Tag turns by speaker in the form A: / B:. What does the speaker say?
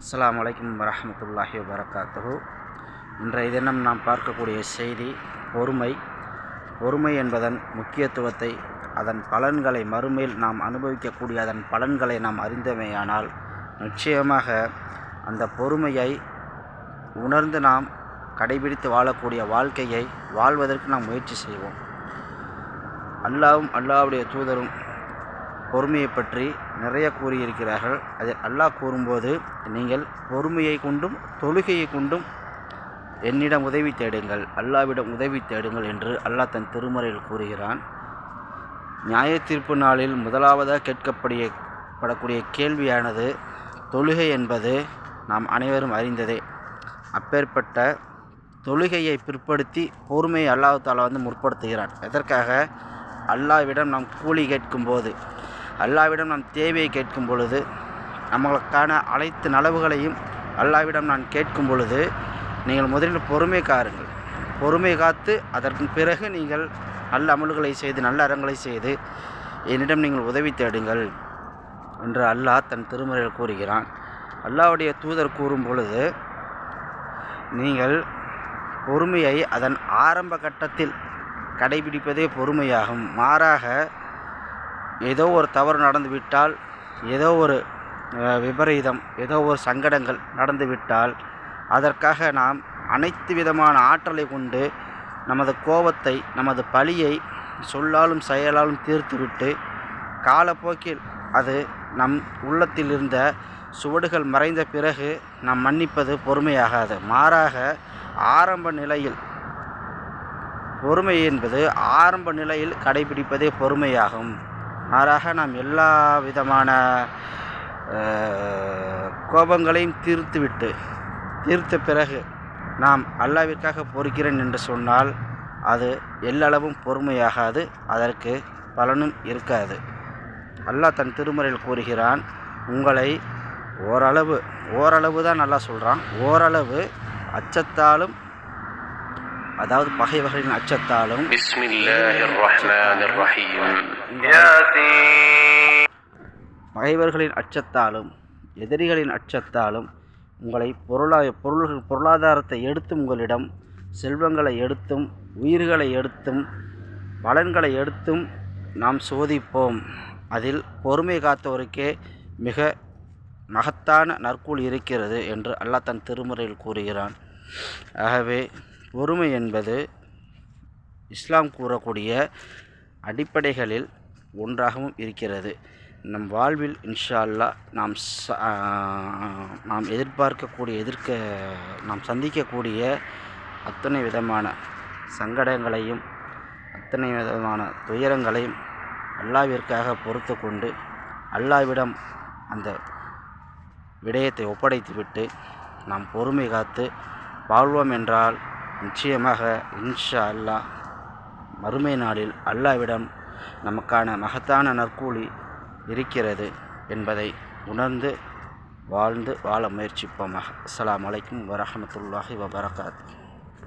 A: அஸ்லாம் வலைக்கம் வரமத்துல்லாஹி வபரகாத்துஹு. இன்றைய தினம் நாம் பார்க்கக்கூடிய செய்தி பொறுமை பொறுமை என்பதன் முக்கியத்துவத்தை அதன் பலன்களை மறுமையில் நாம் அனுபவிக்கக்கூடிய அதன் பலன்களை நாம் அறிந்தமையானால் நிச்சயமாக அந்த பொறுமையை உணர்ந்து நாம் கடைபிடித்து வாழக்கூடிய வாழ்க்கையை வாழ்வதற்கு நாம் முயற்சி செய்வோம். அல்லாவும் அல்லாவுடைய தூதரும் பொறுமையை பற்றி நிறைய கூறியிருக்கிறார்கள். அது அல்லாஹ் கூறும்போது நீங்கள் பொறுமையை கொண்டும் தொழுகையை கொண்டும் என்னிடம் உதவி தேடுங்கள் அல்லாவிடம் உதவி தேடுங்கள் என்று அல்லாஹ் தன் திருமறையில் கூறுகிறான். நியாய தீர்ப்பு நாளில் முதலாவதாக கேட்கப்படிய படக்கூடிய கேள்வியானது தொழுகை என்பது நாம் அனைவரும் அறிந்ததே. அப்பேற்பட்ட தொழுகையை பிற்படுத்தி பொறுமையை அல்லாஹ் வந்து முற்படுத்துகிறான். எதற்காக? அல்லாவிடம் நாம் கூலி கேட்கும்போது. அல்லாவிடம் நான் தேவையை கேட்கும் பொழுது நம்மளுக்கான அனைத்து நலவுகளையும் அல்லாவிடம் நான் கேட்கும் பொழுது நீங்கள் முதலில் பொறுமை காருங்கள். பொறுமை காத்து அதற்கு பிறகு நீங்கள் நல்ல அமல்களை செய்து நல்ல அறங்களை செய்து என்னிடம் நீங்கள் உதவி தேடுங்கள் என்று அல்லாஹ் தன் திருமுறையில் கூறுகிறான். அல்லாஹ்வுடைய தூதர் கூறும் பொழுது நீங்கள் பொறுமையை அதன் ஆரம்ப கட்டத்தில் கடைபிடிப்பதே பொறுமையாகும். மாறாக ஏதோ ஒரு தவறு நடந்துவிட்டால் ஏதோ ஒரு விபரீதம் ஏதோ ஒரு சங்கடங்கள் நடந்துவிட்டால் அதற்காக நாம் அனைத்து விதமான ஆற்றலை கொண்டு நமது கோபத்தை நமது பழியை சொல்லாலும் செயலாலும் தீர்த்துவிட்டு காலப்போக்கில் அது நம் உள்ளத்தில் இருந்த சுவடுகள் மறைந்த பிறகு நாம் மன்னிப்பது பொறுமையாகாது. மாறாக ஆரம்ப நிலையில் பொறுமை என்பது ஆரம்ப நிலையில் கடைபிடிப்பதே பொறுமையாகும். மாறாக நாம் எல்லா விதமான கோபங்களையும் தீர்த்துவிட்டு தீர்த்த பிறகு நாம் அல்லாவிற்காக பொறுக்கிறேன் என்று சொன்னால் அது எல்லளவும் பொறுமையாகாது அதற்கு பலனும் இருக்காது. அல்லாஹ் தன் திருமறையில் கூறுகிறான் உங்களை ஓரளவு ஓரளவு தான் நல்லா சொல்கிறான் ஓரளவு அச்சத்தாலும் அதாவது பகைவர்களின் அச்சத்தாலும் பகைவர்களின் அச்சத்தாலும் எதிரிகளின் அச்சத்தாலும் உங்களை பொருளா பொருள்கள் பொருளாதாரத்தை எடுத்தும் உங்களிடம் செல்வங்களை எடுத்தும் உயிர்களை எடுத்தும் பலன்களை எடுத்தும் நாம் சோதிப்போம். அதில் பொறுமை காத்தோருக்கே மிக மகத்தான நற்கூல் இருக்கிறது என்று அல்லாஹ் தன் திருமுறையில் கூறுகிறான். ஆகவே பொறுமை என்பது இஸ்லாம் கூறக்கூடிய அடிப்படைகளில் ஒன்றாகவும் இருக்கிறது. நம் வாழ்வில் இன்ஷா அல்லாஹ் நாம் நாம் எதிர்பார்க்கக்கூடிய எதிர்க்க நாம் சந்திக்கக்கூடிய அத்தனை விதமான சங்கடங்களையும் அத்தனை விதமான துயரங்களையும் அல்லாவிற்காக பொறுத்து கொண்டு அல்லாவிடம் அந்த விடயத்தை ஒப்படைத்துவிட்டு நாம் பொறுமை காத்து வாழ்வோம் என்றால் நிச்சயமாக இன்ஷா அல்லாஹ். மறுமை நாளில் அல்லாவிடம் நமக்கான மகத்தான நற்கூலி இருக்கிறது என்பதை உணர்ந்து வாழ்ந்து வாழ முயற்சிப்போமாக. அஸ்லாம் அலைக்கும் வரமத்துல்லாஹி வபரகாத்து